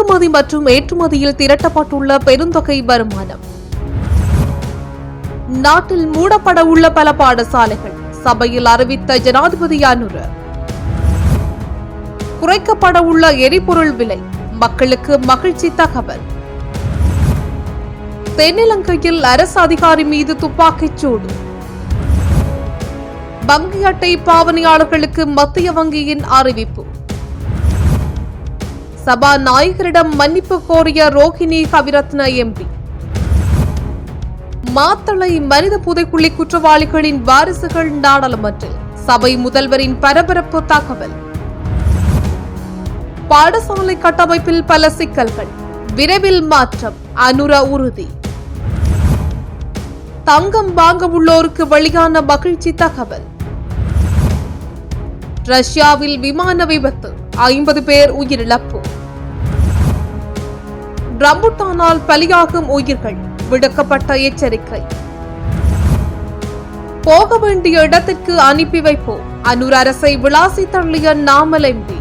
இறக்குமதி மற்றும் ஏற்றுமதியில் திரட்டப்பட்டுள்ள பெருந்தொகை வருமானம். நாட்டில் மூடப்பட உள்ள பல பாடசாலைகள் சபையில் அறிவித்த ஜனாதிபதி அனுர. குறைக்கப்பட உள்ள எரிபொருள் விலை மக்களுக்கு மகிழ்ச்சி தகவல். தென்னிலங்கையில் அரசு அதிகாரி மீது துப்பாக்கிச் சூடு. வங்கி அட்டை பாவனையாளர்களுக்கு மத்திய வங்கியின் அறிவிப்பு. சபாநாயகரிடம் மன்னிப்பு கோரிய ரோஹிணி கவிரத்ன எம்பி. மாத்தளை மனித புதைக்குழி குற்றவாளிகளின் வாரிசுகள் நாடாளுமன்றில் சபை முதல்வரின் பரபரப்பு தகவல். பாடசாலை கட்டமைப்பில் பல சிக்கல்கள். விரைவில் மாற்றம் அனுர உறுதி. தங்கம் வாங்க உள்ளோருக்கு வெளியான மகிழ்ச்சி தகவல். ரஷ்யாவில் விமான விபத்து ஐம்பது பேர் உயிரிழப்பு. ரம்புட்டானால் பலியாகும் உயிர்கள். விடுக்கப்பட்ட எச்சரிக்கை. போக வேண்டிய இடத்திற்கு அனுப்பி வைப்போம். அனூர் அரசை விளாசி தள்ளிய நாமல் எம்பி.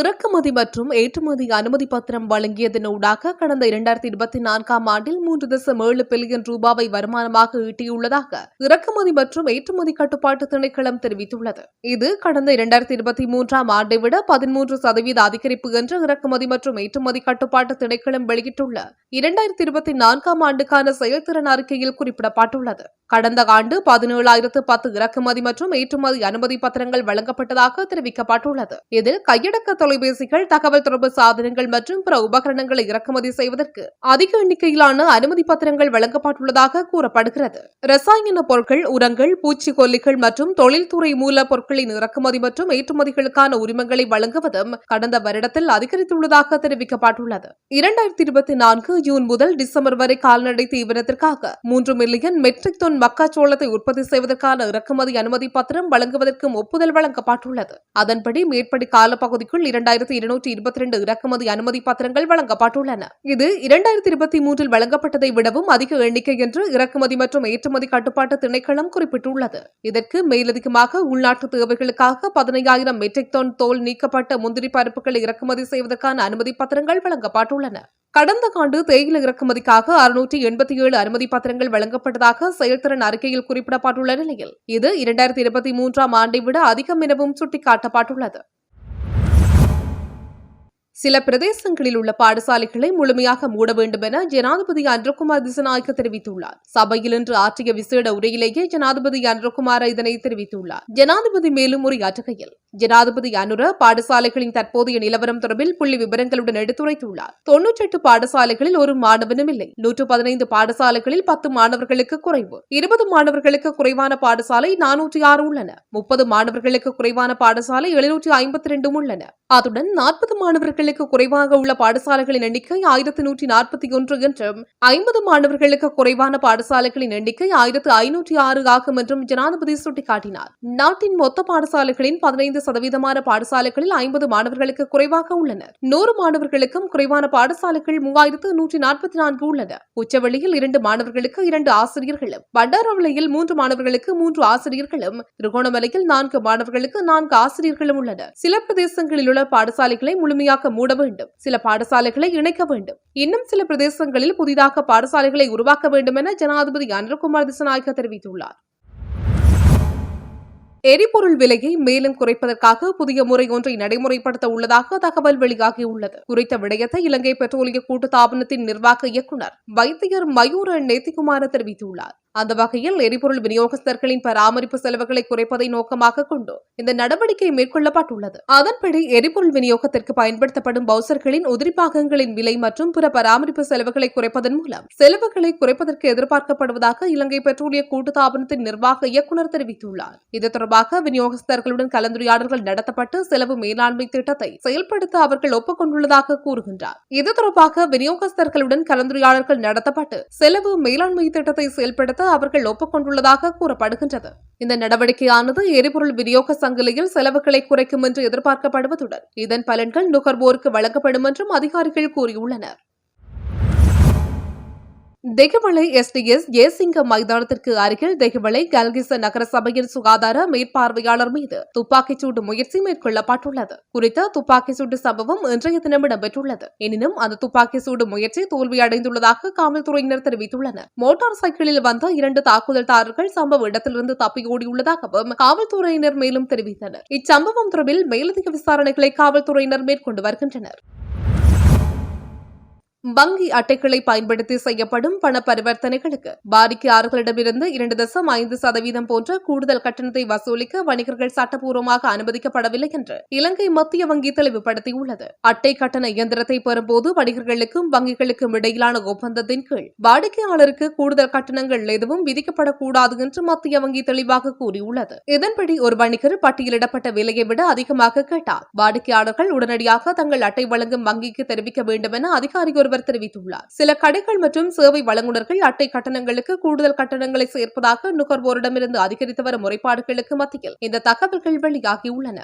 இறக்குமதி மற்றும் ஏற்றுமதி அனுமதி பத்திரம் வழங்கியதனூடாக கடந்த இரண்டாயிரத்தி இருபத்தி நான்காம் ஆண்டில் மூன்று தசம் ஏழு பில்லியன் ரூபாவை வருமானமாக ஈட்டியுள்ளதாக இறக்குமதி மற்றும் ஏற்றுமதி கட்டுப்பாட்டு திணைக்களம் தெரிவித்துள்ளது. இது கடந்த இரண்டாயிரத்தி இருபத்தி மூன்றாம் ஆண்டை விட பதிமூன்று சதவீத அதிகரிப்பு என்று இறக்குமதி மற்றும் ஏற்றுமதி கட்டுப்பாட்டு திணைக்களம் வெளியிட்டுள்ள இரண்டாயிரத்தி இருபத்தி நான்காம் ஆண்டுக்கான செயல்திறன் அறிக்கையில் குறிப்பிடப்பட்டுள்ளது. கடந்த ஆண்டு பதினேழாயிரத்து பத்து இறக்குமதி மற்றும் ஏற்றுமதி அனுமதி பத்திரங்கள் வழங்கப்பட்டதாக தெரிவிக்கப்பட்டுள்ளது. இதில் கையடக்க தொலைபேசிகள் தகவல் தொடர்பு சாதனங்கள் மற்றும் பிற உபகரணங்களை இறக்குமதி செய்வதற்கு அதிக எண்ணிக்கையிலான அனுமதி பத்திரங்கள் வழங்கப்பட்டுள்ளதாக கூறப்படுகிறது. ரசாயன பொருட்கள் உரங்கள் பூச்சிக்கொல்லிகள் மற்றும் தொழில்துறை மூல பொருட்களின் இறக்குமதி மற்றும் ஏற்றுமதிகளுக்கான உரிமங்களை வழங்குவதும் கடந்த வருடத்தில் அதிகரித்துள்ளதாக தெரிவிக்கப்பட்டுள்ளது. இரண்டாயிரத்தி இருபத்தி நான்கு ஜூன் முதல் டிசம்பர் வரை கால்நடை தீவிரத்திற்காக மூன்று மில்லியன் மெட்ரிக் டன் மக்காச்சோளத்தை உற்பத்தி செய்வதற்கான இறக்குமதி அனுமதி பத்திரம் வழங்குவதற்கும் ஒப்புதல் வழங்கப்பட்டுள்ளது. அதன்படி மேற்படி காலப்பகுதிக்குள் இரண்டாயிரத்தி இருநூற்றி இருபத்தி இரண்டு இறக்குமதி அனுமதி பத்திரங்கள் வழங்கப்பட்டுள்ளன. இது இரண்டாயிரத்தி இருபத்தி மூன்றில் வழங்கப்பட்டதை விடவும் அதிக எண்ணிக்கை என்று இறக்குமதி மற்றும் ஏற்றுமதி கட்டுப்பாட்டு திணைக்களம் குறிப்பிட்டுள்ளது. இதற்கு மேலதிகமாக உள்நாட்டு தேவைகளுக்காக பதினையாயிரம் மெட்ரிக் டன் தோல் நீக்கப்பட்ட முந்திரி பருப்புகளை இறக்குமதி செய்வதற்கான அனுமதி பத்திரங்கள் வழங்கப்பட்டுள்ளன. கடந்த ஆண்டு தேயிலை இறக்குமதிக்காக அறுநூற்றி எண்பத்தி ஏழு அனுமதி பத்திரங்கள் வழங்கப்பட்டதாக செயல்திறன் அறிக்கையில் குறிப்பிடப்பட்டுள்ள நிலையில் இது இரண்டாயிரத்தி இருபத்தி மூன்றாம் ஆண்டை விட அதிகம் எனவும் சுட்டிக்காட்டப்பட்டுள்ளது. சில பிரதேசங்களில் உள்ள பாடசாலைகளை முழுமையாக மூட வேண்டும் என ஜனாதிபதி அன்றகுமார் திசநாயக்க தெரிவித்துள்ளார். சபையில் இன்று ஆற்றிய விசேட உரையிலேயே ஜனாதிபதி அன்றகுமார் இதனை தெரிவித்துள்ளார். ஜனாதிபதி மேலும் உரையாற்றுகையில் ஜனாதிபதி அனுர பாடசாலைகளின் தற்போதைய நிலவரம் தொடர்பில் புள்ளி விவரங்களுடன் எடுத்துரைத்துள்ளார். தொன்னூற்றி எட்டு பாடசாலைகளில் ஒரு மாணவனும் இல்லை. நூற்று பதினைந்து பாடசாலைகளில் பத்து மாணவர்களுக்கு குறைவு. இருபது மாணவர்களுக்கு குறைவான பாடசாலை நானூற்றி ஆறு உள்ளன. முப்பது மாணவர்களுக்கு குறைவான பாடசாலை எழுநூற்றி ஐம்பத்தி ரெண்டும் உள்ளன. அத்துடன் நாற்பது மாணவர்களுக்கு குறைவாக உள்ள பாடசாலைகளின் எண்ணிக்கை ஆயிரத்து நூற்றி நாற்பத்தி ஒன்று என்றும் ஐம்பது மாணவர்களுக்கு குறைவான பாடசாலைகளின் எண்ணிக்கை ஆயிரத்து ஐநூற்றி ஆறு ஆகும் என்றும் ஜனாதிபதி சுட்டிக்காட்டினார். நாட்டின் மொத்த பாடசாலைகளின் பதினைந்து சதவீதமான பாடசாலைகளில் ஐம்பது மாணவர்களுக்கு குறைவாக உள்ளனர். நூறு மாணவர்களுக்கும் குறைவான பாடசாலைகள் மூவாயிரத்து நூற்றி நாற்பத்தி நான்கு உள்ளன. உச்சவெளியில் இரண்டு மாணவர்களுக்கு இரண்டு ஆசிரியர்களும் பண்டாரவளையில் மூன்று மாணவர்களுக்கு மூன்று ஆசிரியர்களும் திருகோணமலையில் நான்கு மாணவர்களுக்கு நான்கு ஆசிரியர்களும் உள்ளனர். சில பிரதேசங்களில் உள்ள பாடசாலைகளை முழுமையாக மூட வேண்டும். சில பாடசாலைகளை இணைக்க வேண்டும். இன்னும் சில பிரதேசங்களில் புதிதாக பாடசாலைகளை உருவாக்க வேண்டும் என ஜனாதிபதி அனில்குமார் திசநாயக்க தெரிவித்துள்ளார். எரிபொருள் விலையை மேலும் குறைப்பதற்காக புதிய முறை ஒன்றை நடைமுறைப்படுத்த உள்ளதாக தகவல் வெளியாகியுள்ளது. குறித்த விடயத்தை இலங்கை பெட்ரோலிய கூட்டுத்தாபனத்தின் நிர்வாக இயக்குநர் வைத்தியர் மயூர நேத்திகுமார் தெரிவித்துள்ளார். அந்த வகையில் எரிபொருள் விநியோகஸ்தர்களின் பராமரிப்பு செலவுகளை குறைப்பதை நோக்கமாக கொண்டு இந்த நடவடிக்கை மேற்கொள்ளப்பட்டுள்ளது. அதன்படி எரிபொருள் விநியோகத்திற்கு பயன்படுத்தப்படும் பவுசர்களின் உதிரி பாகங்களின் விலை மற்றும் பிற பராமரிப்பு செலவுகளை குறைப்பதன் மூலம் செலவுகளை குறைப்பதற்கு எதிர்பார்க்கப்படுவதாக இலங்கை பெட்ரோலிய கூட்டுத்தாபனத்தின் நிர்வாக இயக்குநர் தெரிவித்துள்ளார். இது தொடர்பாக விநியோகஸ்தர்களுடன் கலந்துரையாடல்கள் நடத்தப்பட்டு செலவு மேலாண்மை திட்டத்தை செயல்படுத்த அவர்கள் ஒப்புக்கொண்டுள்ளதாக கூறுகின்றார். இது தொடர்பாக விநியோகஸ்தர்களுடன் கலந்துரையாடல்கள் நடத்தப்பட்டு செலவு மேலாண்மை திட்டத்தை செயல்படுத்த அவர்கள் ஒப்புக்கொண்டுள்ளதாக கூறப்படுகின்றது. இந்த நடவடிக்கையானது எரிபொருள் விநியோக சங்கிலியில் செலவுகளை குறைக்கும் என்று எதிர்பார்க்கப்படுவதுடன் இதன் பலன்கள் நுகர்வோருக்கு வழங்கப்படும் என்றும் அதிகாரிகள் கூறியுள்ளனர். தெகவளை எஸ்டிஎஸ் ஏசிங்க மைதானத்திற்கு அருகில் தெகவளை கல்கிச நகரசபையின் சுகாதார மேற்பார்வையாளர் மீது துப்பாக்கிச் சூடு முயற்சி மேற்கொள்ளப்பட்டுள்ளது. குறித்த துப்பாக்கி சூடு சம்பவம் இன்றைய தினம் இடம்பெற்றுள்ளது. எனினும் அந்த துப்பாக்கி சூடு முயற்சி தோல்வியடைந்துள்ளதாக காவல்துறையினர் தெரிவித்துள்ளனர். மோட்டார் சைக்கிளில் வந்த இரண்டு தாக்குதல்தாரர்கள் சம்பவ இடத்திலிருந்து தப்பியோடியுள்ளதாகவும் காவல்துறையினர் மேலும் தெரிவித்தனர். இச்சம்பவம் தொடர்பில் மேலதிக விசாரணைகளை காவல்துறையினர் மேற்கொண்டு வருகின்றனர். வங்கி அட்டைகளை பயன்படுத்தி செய்யப்படும் பண பரிவர்த்தனைகளுக்கு வாடிக்கையாளர்களிடமிருந்து இரண்டு தசம் ஐந்து சதவீதம் போன்ற கூடுதல் கட்டணத்தை வசூலிக்க வணிகர்கள் சட்டப்பூர்வமாக அனுமதிக்கப்படவில்லை என்று இலங்கை மத்திய வங்கி தெளிவுபடுத்தியுள்ளது. அட்டை கட்டண இயந்திரத்தை பெறும்போது வணிகர்களுக்கும் வங்கிகளுக்கும் இடையிலான ஒப்பந்தத்தின் கீழ் வாடிக்கையாளருக்கு கூடுதல் கட்டணங்கள் எதுவும் விதிக்கப்படக்கூடாது என்று மத்திய வங்கி தெளிவாக கூறியுள்ளது. இதன்படி ஒரு வணிகர் பட்டியலிடப்பட்ட விலையை விட அதிகமாக கேட்டால் வாடிக்கையாளர்கள் உடனடியாக தங்கள் அட்டை வழங்கும் வங்கிக்கு தெரிவிக்க வேண்டும் என அதிகாரி ஒருவர் தெரிவித்துள்ளார். சில கடைகள் மற்றும் சேவை வழங்குனர்கள் அட்டை கட்டணங்களுக்கு கூடுதல் கட்டணங்களை சேர்ப்பதாக நுகர்வோரிடமிருந்து அதிகரித்து வரும் முறைப்பாடுகளுக்கு மத்தியில் இந்த தகவல்கள் வெளியாகியுள்ளன.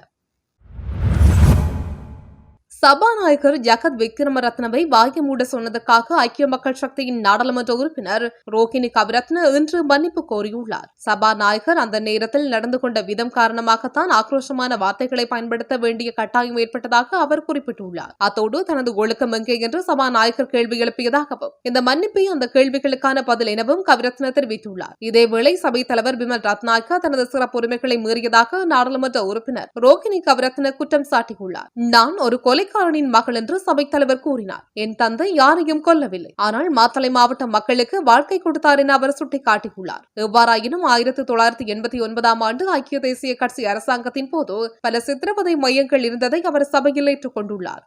சபாநாயகர் ஜகத் விக்ரமரத்னவை வாயமூட சொன்னதற்காக ஐக்கிய மக்கள் சக்தியின் நாடாளுமன்ற உறுப்பினர் ரோஹிணி கவிரத்ன இன்று மன்னிப்பு கோரியுள்ளார். சபாநாயகர் அந்த நேரத்தில் நடந்து கொண்ட விதம் காரணமாகத்தான் ஆக்ரோஷமான வார்த்தைகளை பயன்படுத்த வேண்டிய கட்டாயம் ஏற்பட்டதாக அவர் குறிப்பிட்டுள்ளார். அத்தோடு தனது ஒழுக்கம் எங்கே என்று சபாநாயகர் கேள்வி எழுப்பியதாகவும் இந்த மன்னிப்பை அந்த கேள்விகளுக்கான பதில் எனவும் கவிரத்ன தெரிவித்துள்ளார். இதேவேளை சபை தலைவர் பிமல் ரத்நாயக்கா தனது சிறப்பு உரிமைகளை மீறியதாக நாடாளுமன்ற உறுப்பினர் ரோஹிணி கவிரத்ன குற்றம் சாட்டியுள்ளார். நான் ஒரு கொலை கொலைக்காரனின் மகள் என்று சபைத் தலைவர் கூறினார். என் தந்தை யாரையும் கொல்லவில்லை. ஆனால் மாத்தளை மாவட்ட மக்களுக்கு வாழ்க்கை கொடுத்தார் என அவர் சுட்டிக்காட்டியுள்ளார். எவ்வாறாயினும் ஆயிரத்தி தொள்ளாயிரத்தி எண்பத்தி ஒன்பதாம் ஆண்டு ஐக்கிய தேசிய கட்சி அரசாங்கத்தின் போது பல சித்திரவதை மையங்கள் இருந்ததை அவர் சபையில் ஏற்றுக்கொண்டுள்ளார்.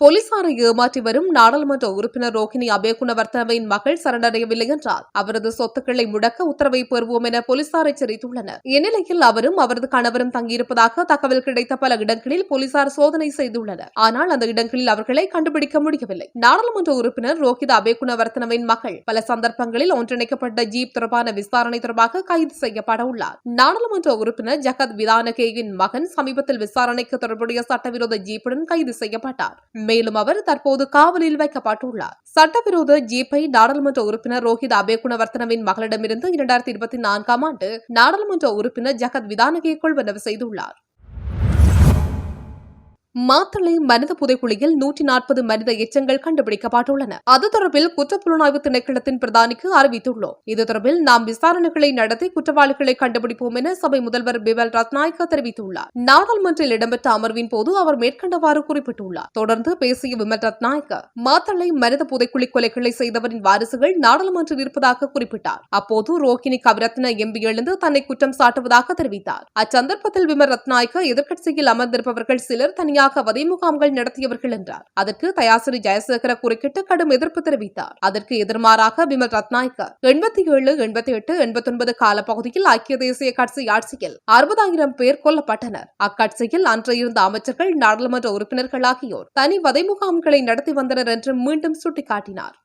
போலீசாரை ஏமாற்றி வரும் நாடாளுமன்ற உறுப்பினர் ரோஹிணி அபேகுணவர்த்தனவின் மகள் சரணடையவில்லை என்றால் அவரது சொத்துக்களை முடக்க உத்தரவை பெறுவோம் என போலீசார் எச்சரித்துள்ளனர். இந்நிலையில் அவரும் அவரது கணவரும் தங்கியிருப்பதாக தகவல் கிடைத்த பல இடங்களில் போலீசார் சோதனை செய்துள்ளனர். ஆனால் அந்த இடங்களில் அவர்களை கண்டுபிடிக்க முடியவில்லை. நாடாளுமன்ற உறுப்பினர் ரோஹித் அபேகுணவர்த்தனவின் மகள் பல சந்தர்ப்பங்களில் ஒன்றிணைக்கப்பட்ட ஜீப் தொடர்பான விசாரணை தொடர்பாக கைது செய்யப்பட உள்ளார் நாடாளுமன்ற உறுப்பினர் ஜகத் விதானகேயின் மகன் சமீபத்தில் விசாரணைக்கு தொடர்புடைய சட்டவிரோத ஜீப்புடன் கைது செய்யப்பட்டார். மேலும் அவர் தற்போது காவலில் வைக்கப்பட்டுள்ளார். சட்டவிரோத ஜீப்பை நாடாளுமன்ற உறுப்பினர் ரோஹித் அபேகுணவர்த்தனவின் மகளிடமிருந்து இரண்டாயிரத்தி இருபத்தி நான்காம் ஆண்டு நாடாளுமன்ற உறுப்பினர் ஜகத் விதானகே கொள்வனவு செய்துள்ளார். மாத்தளை மனித புதைக்குழியில் நூற்றி நாற்பது மனித எச்சங்கள் கண்டுபிடிக்கப்பட்டுள்ளன. அது தொடர்பில் குற்றப்புலனாய்வு திணைக்களத்தின் பிரதானிக்கு அறிவித்துள்ளோம். இது தொடர்பில் நாம் விசாரணைகளை நடத்தி குற்றவாளிகளை கண்டுபிடிப்போம் என சபை முதல்வர் பிபல் ரத்நாயக்க தெரிவித்துள்ளார். நாடாளுமன்றில் இடம்பெற்ற அமர்வின் போது அவர் மேற்கண்டவாறு குறிப்பிட்டுள்ளார். தொடர்ந்து பேசிய விமல் ரத்நாயக்க மாத்தளை மனித புதைக்குழி கொலைகளை செய்தவரின் வாரிசுகள் நாடாளுமன்றில் இருப்பதாக குறிப்பிட்டார். அப்போது ரோஹிணி கவிரத்ன எம்பி எழுந்து தன்னை குற்றம் சாட்டுவதாக தெரிவித்தார். அச்சந்தர்ப்பத்தில் விமல் ரத்நாயக்க எதிர்க்கட்சியில் அமர்ந்திருப்பவர்கள் சிலர் தனியார் வதை முகாம்கள் நடத்தியவர்கள் என்றார். அதற்கு தயாசிரி ஜெயசேகர குறுக்கிட்டு கடும் எதிர்ப்பு தெரிவித்தார். அதற்கு எதிர்மாறாக விமல் ரத்நாயக்க எண்பத்தி ஏழு எண்பத்தி எட்டு எண்பத்தி ஒன்பது காலப்பகுதியில் ஐக்கிய தேசிய கட்சி ஆட்சியில் அறுபதாயிரம் பேர் கொல்லப்பட்டனர். அக்கட்சியில் அன்று இருந்த அமைச்சர்கள் நாடாளுமன்ற உறுப்பினர்கள் ஆகியோர் தனி வதை முகாம்களை நடத்தி வந்தனர் என்று மீண்டும் சுட்டிக்காட்டினார்.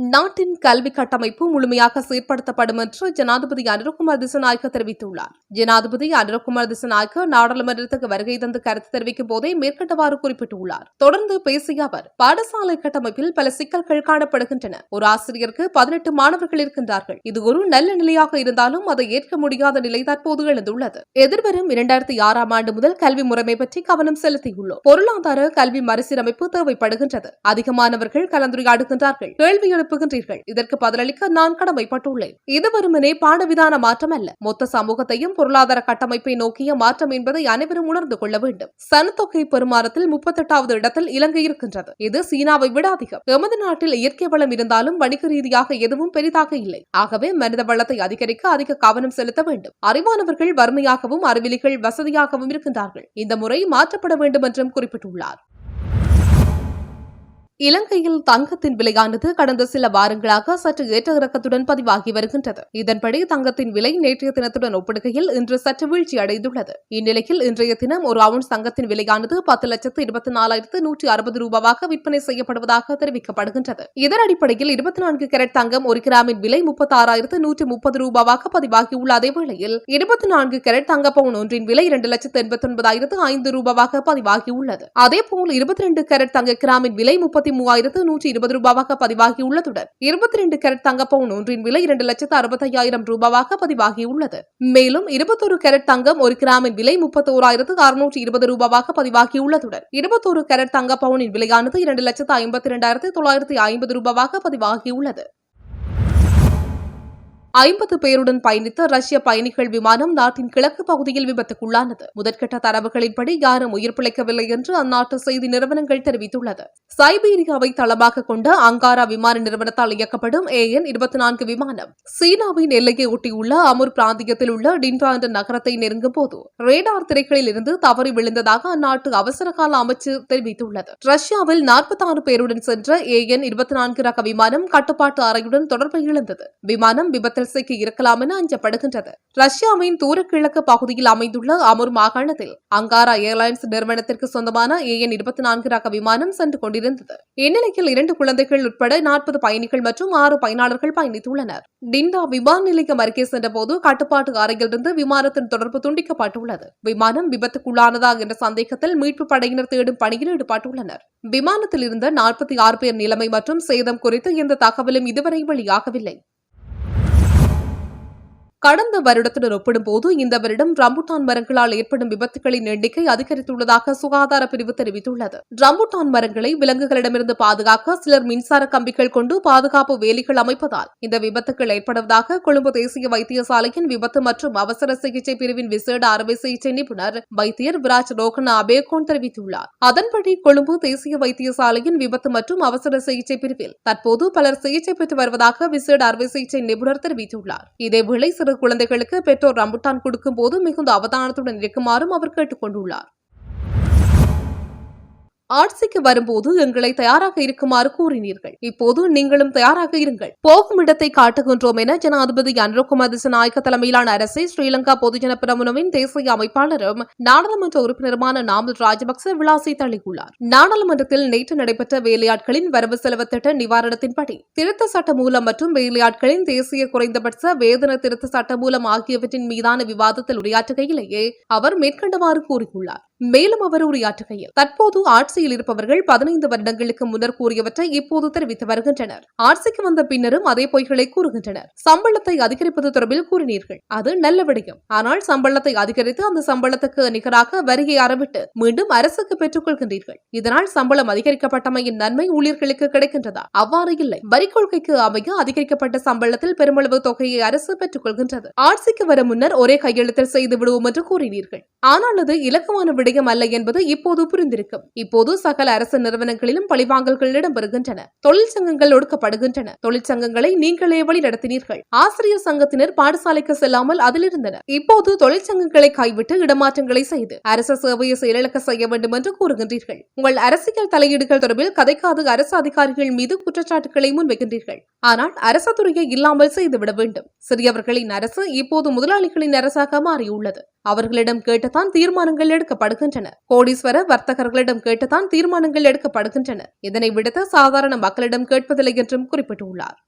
நாட்டின் கல்வி கட்டமைப்பு முழுமையாக சீர்படுத்தப்படும் என்று ஜனாதிபதி அனுரகுமார் திசநாயக்க தெரிவித்துள்ளார். ஜனாதிபதி அனுரகுமார் திசநாயக்க நாடாளுமன்றத்துக்கு வருகை தந்து கருத்து தெரிவிக்கும் போதே மேற்கண்டவாறு குறிப்பிட்டுள்ளார். தொடர்ந்து பேசிய அவர் பாடசாலை கட்டமைப்பில் பல சிக்கல்கள் காணப்படுகின்றன. ஒரு ஆசிரியருக்கு பதினெட்டு மாணவர்கள் இருக்கின்றார்கள். இது ஒரு நல்ல நிலையாக இருந்தாலும் அதை ஏற்க முடியாத நிலை தற்போது எழுந்துள்ளது. எதிர்வரும் இரண்டாயிரத்தி ஆறாம் ஆண்டு முதல் கல்வி முறைமை பற்றி கவனம் செலுத்தியுள்ளோம். பொருளாதார கல்வி மறுசீரமைப்பு தேவைப்படுகின்றது. அதிகமானவர்கள் கலந்துரையாடுகின்றார்கள். கேள்வி எழுப்புகின்றீர்கள் இதற்கு பதிலளிக்க நான் கடமைப்பட்டுள்ளேன். இது வருமனே பாடவிதான மாற்றம் அல்ல மொத்த சமூகத்தையும் பொருளாதார கட்டமைப்பை நோக்கிய மாற்றம் என்பதை அனைவரும் உணர்ந்து கொள்ள வேண்டும். சனத்தொகை பெருமாறத்தில் முப்பத்தெட்டாவது இடத்தில் இலங்கை இருக்கின்றது. இது சீனாவை விட அதிகம். எமது நாட்டில் இயற்கை வளம் இருந்தாலும் வணிக ரீதியாக எதுவும் பெரிதாக இல்லை. ஆகவே மனித வளத்தை அதிகரிக்க அதிக கவனம் செலுத்த வேண்டும். அறிவானவர்கள் வறுமையாகவும் அறிவிலிகள் வசதியாகவும் இருக்கின்றார்கள். இந்த முறை மாற்றப்பட வேண்டும் என்றும் குறிப்பிட்டுள்ளார். இலங்கையில் தங்கத்தின் விலையானது கடந்த சில வாரங்களாக சற்று ஏற்ற இறக்கத்துடன் பதிவாகி வருகின்றது. இதன்படி தங்கத்தின் விலை நேற்றைய தினத்துடன் ஒப்பிடுகையில் இன்று சற்று வீழ்ச்சி அடைந்துள்ளது இந்நிலையில் இன்றைய தினம் ஒரு அவுன்ஸ் தங்கத்தின் விலையானது பத்து லட்சத்து இருபத்தி நாலாயிரத்து நூற்றி அறுபது ரூபாவாக விற்பனை செய்யப்படுவதாக தெரிவிக்கப்படுகின்றது. இதன் அடிப்படையில் இருபத்தி நான்கு கேரட் தங்கம் ஒரு கிராமின் விலை முப்பத்தி ஆறாயிரத்து நூற்றி முப்பது ரூபாவாக பதிவாகியுள்ள அதே வேளையில் இருபத்தி நான்கு கேரட் தங்க பவுன் ஒன்றின் விலை இரண்டு லட்சத்து எண்பத்தி ஒன்பதாயிரத்து ஐந்து ரூபாவாக பதிவாகியுள்ளது அதேபோல் இருபத்தி ரெண்டு கேரட் தங்க கிராமின் விலை முப்பத்தி முப்பத்தி மூவாயிரத்து நூற்றி இருபது ரூபாவாக பதிவாகியுள்ளதுடன் இருபத்தி ரெண்டு கேரட் தங்க பவுன் ஒன்றின் விலை இரண்டு லட்சத்து அறுபத்தையாயிரம் ரூபாவாக பதிவாகியுள்ளது. மேலும் இருபத்தொரு கேரட் தங்கம் ஒரு கிராமின் விலை முப்பத்தோராயிரத்து அறுநூற்றி இருபது ரூபாவாக பதிவாகியுள்ளதுடன் இருபத்தொரு கேரட் தங்க பவுனின் விலையானது இரண்டு லட்சத்து ஐம்பத்தி இரண்டாயிரத்து தொள்ளாயிரத்தி ஐம்பது ரூபாவாக பதிவாகியுள்ளது. ஐம்பது பேருடன் பயணித்த ரஷ்ய பயணிகள் விமானம் நாட்டின் கிழக்கு பகுதியில் விபத்துக்குள்ளானது. முதற்கட்ட தரவுகளின்படி யாரும் உயிர் பிழைக்கவில்லை என்று அந்நாட்டு செய்தி நிறுவனங்கள் தெரிவித்துள்ளது. சைபீரியாவை தளமாக கொண்ட அங்காரா விமான நிறுவனத்தால் இயக்கப்படும் ஏஎன் இருபத்தி நான்கு விமானம் சீனாவின் எல்லையை ஒட்டியுள்ள அமுர் பிராந்தியத்தில் உள்ள டின்டா என்ற நகரத்தை நெருங்கும் போது ரேடார் திரைகளில் இருந்து தவறி விழுந்ததாக அந்நாட்டு அவசரகால அமைச்சு தெரிவித்துள்ளது. ரஷ்யாவில் நாற்பத்தி ஆறு பேருடன் சென்ற ஏஎன் இருபத்தி நான்கு ரக விமானம் கட்டுப்பாட்டு அறையுடன் தொடர்பை இழந்தது. விமானம் விபத்து விபத்தில் சிக்கி இருக்கலாம் என அஞ்சப்படுகின்றது. ரஷ்யாவின் தூரக்கிழக்கு பகுதியில் அமைந்துள்ள அமுர் மாகாணத்தில் அங்காரா ஏர்லைன்ஸ் நிறுவனத்திற்கு சொந்தமான ஏஎன் இருபத்தி நான்கு ரக விமானம் சென்று கொண்டிருந்தது. இந்நிலையில் இரண்டு குழந்தைகள் உட்பட நாற்பது பயணிகள் மற்றும் ஆறு பயனாளர்கள் பயணித்துள்ளனர். டிண்டா விமான நிலையம் அருகே சென்றபோது கட்டுப்பாட்டு அறையிலிருந்து விமானத்தின் தொடர்பு துண்டிக்கப்பட்டுள்ளது. விமானம் விபத்துக்குள்ளானதா என்ற சந்தேகத்தில் மீட்பு படையினர் தேடும் பணியில் ஈடுபட்டுள்ளனர். விமானத்தில் இருந்த நாற்பத்தி ஆறு பேர் நிலைமை மற்றும் சேதம் குறித்து எந்த தகவலும் இதுவரை வெளியாகவில்லை. கடந்த வருடத்துடன் ஒப்பிடும்போது இந்த வருடம் ரம்புட்டான் மரங்களால் ஏற்படும் விபத்துகளின் எண்ணிக்கை அதிகரித்துள்ளதாக சுகாதார பிரிவு தெரிவித்துள்ளது. ரம்புட்டான் மரங்களை விலங்குகளிடமிருந்து பாதுகாக்க சிலர் மின்சார கம்பிகள் கொண்டு பாதுகாப்பு வேலிகள் அமைப்பதால் இந்த விபத்துகள் ஏற்படுவதாக கொழும்பு தேசிய வைத்தியசாலையின் விபத்து மற்றும் அவசர சிகிச்சை பிரிவின் விசேட அறுவை சிகிச்சை நிபுணர் வைத்தியர் விராஜ் ரோகனா அபேகோன் தெரிவித்துள்ளார். அதன்படி கொழும்பு தேசிய வைத்தியசாலையின் விபத்து மற்றும் அவசர சிகிச்சை பிரிவில் தற்போது பலர் சிகிச்சை பெற்று வருவதாக விசேட அறுவை சிகிச்சை நிபுணர் தெரிவித்துள்ளார். இதேவேளை சிறு குழந்தைகளுக்கு பெற்றோர் ரம்புட்டான் கொடுக்கும் போது மிகுந்த அவதானத்துடன் இருக்குமாறும் அவர் கேட்டுக் கொண்டுள்ளார் ஆட்சிக்கு வரும்போது எங்களை தயாராக இருக்குமாறு கூறினீர்கள். இப்போது நீங்களும் தயாராக இருங்கள். போகும் இடத்தை காட்டுகின்றோம் என ஜனாதிபதி அனுரகுமார் திசநாயக்க தலைமையிலான அரசை ஸ்ரீலங்கா பொதுஜன பிரமுனவின் தேசிய அமைப்பாளரும் நாடாளுமன்ற உறுப்பினருமான நாமல் ராஜபக்ச விளாசி தள்ளியுள்ளார். நாடாளுமன்றத்தில் நேற்று நடைபெற்ற வேலையாட்களின் வரவு செலவு திட்ட நிவாரணத்தின்படி திருத்த சட்ட மூலம் மற்றும் வேலையாட்களின் தேசிய குறைந்தபட்ச வேதன திருத்த சட்ட மூலம் ஆகியவற்றின் மீதான விவாதத்தில் உரையாற்றுகையிலேயே அவர் மேற்கண்டவாறு கூறியுள்ளார். மேலும் அவர் உரையாற்றுகையில் தற்போது ஆட்சியில் இருப்பவர்கள் பதினைந்து வருடங்களுக்கு முன்னர் கூறியவற்றை இப்போது தெரிவித்து வருகின்றனர். ஆட்சிக்கு வந்த பின்னரும் அதே பொய்களை கூறுகின்றனர். சம்பளத்தை அதிகரிப்பது தொடர்பில் கூறினீர்கள். அது நல்ல விடயம். ஆனால் சம்பளத்தை அதிகரித்து அந்த சம்பளத்துக்கு நிகராக வரியை அறவிட்டு மீண்டும் அரசுக்கு பெற்றுக் கொள்கின்றீர்கள். இதனால் சம்பளம் அதிகரிக்கப்பட்டமையின் நன்மை ஊழியர்களுக்கு கிடைக்கின்றதா? அவ்வாறு இல்லை. வரி கொள்கைக்கு அமைய அதிகரிக்கப்பட்ட சம்பளத்தில் பெருமளவு தொகையை அரசு பெற்றுக் கொள்கின்றது. ஆட்சிக்கு வர முன்னர் ஒரே கையெழுத்தில் செய்து விடுவோம் என்று கூறினீர்கள். ஆனால் அது இலக்கமான விடயம் அல்ல என்பது இப்போது புரிந்திருக்கும் இப்போது சகல அரசு நிறுவனங்களிலும் பழிவாங்கல்கள் இடம்பெறுகின்றன. தொழிற்சங்கங்கள் ஒடுக்கப்படுகின்றன. தொழிற்சங்கங்களை நீங்களே வழி நடத்தினீர்கள். ஆசிரியர் சங்கத்தினர் பாடசாலைக்கு செல்லாமல் அதில் இருந்தனர் இப்போது தொழிற்சங்கங்களை கைவிட்டு இடமாற்றங்களை செய்து அரசு சேவையை செயலிழக்க செய்ய வேண்டும் என்று கூறுகின்றீர்கள். உங்கள் அரசியல் தலையீடுகள் தொடர்பில் கதைக்காது அரசு அதிகாரிகள் மீது குற்றச்சாட்டுகளை முன்வைக்கின்றீர்கள். ஆனால் அரசு துறையை இல்லாமல் செய்துவிட வேண்டும். சிறியவர்களின் அரசு இப்போது முதலாளிகளின் அரசாக மாறியுள்ளது. அவர்களிடம் கேட்டுத்தான் தீர்மானங்கள் எடுக்கப்படுகின்றன. கோடீஸ்வர வர்த்தகர்களிடம் கேட்டுத்தான் தீர்மானங்கள் எடுக்கப்படுகின்றன. இதனை விடுத்து சாதாரண மக்களிடம் கேட்பதில்லை என்றும் குறிப்பிட்டுள்ளார்.